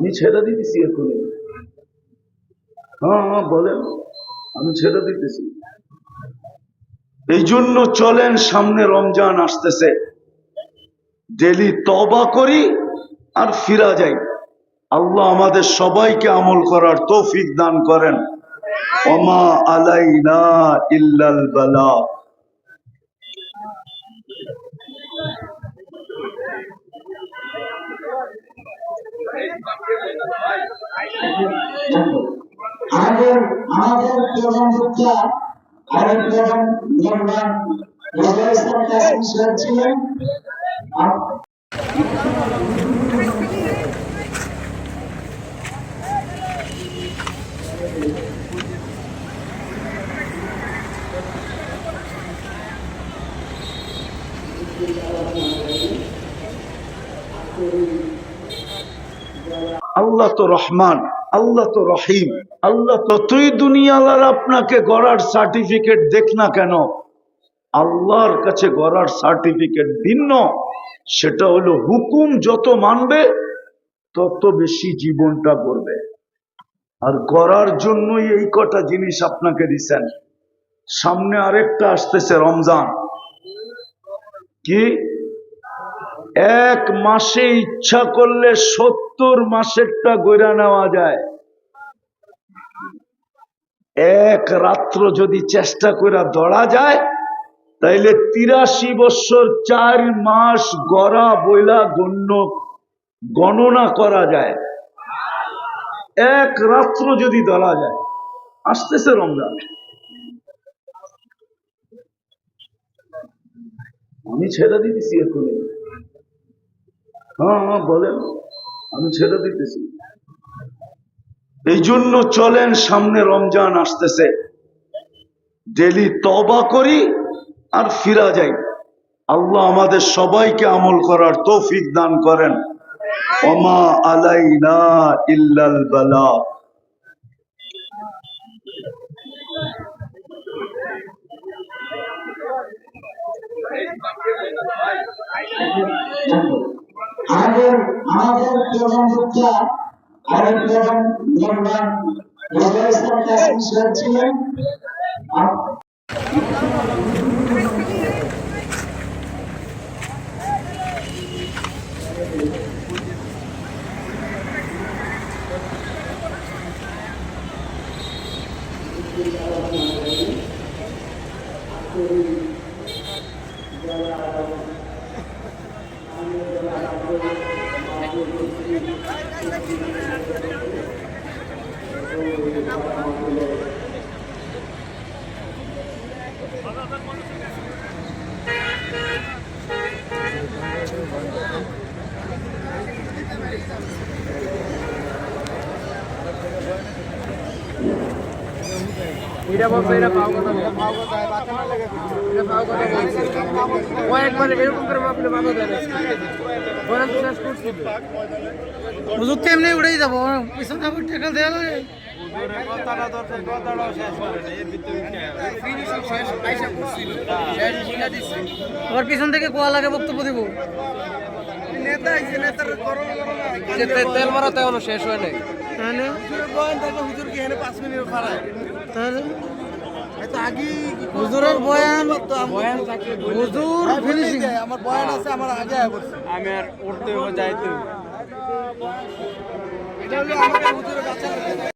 আমি ছেড়ে দিতেছি এখনই হ্যাঁ হ্যাঁ বলেন। আমি ছেড়ে দিতেছি। এই জন্য চলেন, সামনে রমজান আসতেছে। ডেলি তবা করি আর ফিরা যাই। আল্লাহ আমাদের সবাইকে আমল করার তৌফিক দান করেন। ওমা আলাইনা ইল্লাল বালা। আমাদের আমাদের প্রধান বক্তা আরেক প্রধান ধন্যবাদ রবিউল ইসলাম কাসিম সাহেব ছিলেন আপ- আল্লাহ তো রহমান। আল্লাহ তো রহিম। আল্লাহ ততই দুনিয়ালার আপনাকে গড়ার সার্টিফিকেট দেখ না কেন? আল্লাহর কাছে গড়ার সার্টিফিকেট ভিন্ন সেটা হলো হুকুম, যত মানবে, তত বেশি জীবনটা করবে আর গড়ার জন্যই এই কটা জিনিস আপনাকে দিছেন। সামনে আরেকটা আসতেছে রমজান। কি? এক মাসে ইচ্ছা করলে সত্তর মাসেরটা গইরা নেওয়া যায়। এক রাত্র যদি চেষ্টা করে দড়া যায়, তাইলে তিরাশি বছর চার মাস গড়া বইলা গণ্য গণনা করা যায়। এক রাত্র যদি দড়া যায়, আসতেছে রমজান। আমি ছেড়ে দিতেছি এখনই হ্যাঁ হ্যাঁ বলেন। আমি ছেড়ে দিতেছি। এই জন্য চলেন, সামনে রমজান আসতেছে। ডেলি তবা করি আর ফিরা যাই। আল্লাহ আমাদের সবাইকে আমল করার তৌফিক দান করেন। ওমা আলাইনা ইল্লাল বালা। আমাদের আমাদের প্রধান বক্তা আরেক প্রধান ধন্যবাদ রবিউল ছিলেন আপ- এটা বলছে এটা পাও কথা এটা পাও কথা বলছে ও একবার এরকম করে মাপলে ভালো দেয় বলেন তো শেষ হুজুর তো এমনি উড়েই যাব। পিছনে আবার টাকা দেওয়া লাগে। আবার পিছন থেকে কোয়া লাগে বক্তব্য দিব। তেল মারা তো এখনও শেষ হয় নাই। তাহলে? তাহলে হুজুরের বয়ান হুজুর ফিনিশিং আমার বয়ান আছে আমার আগে আমি আর উঠতে যাইতে এটা হলো আমাকে হুজুরের কাছে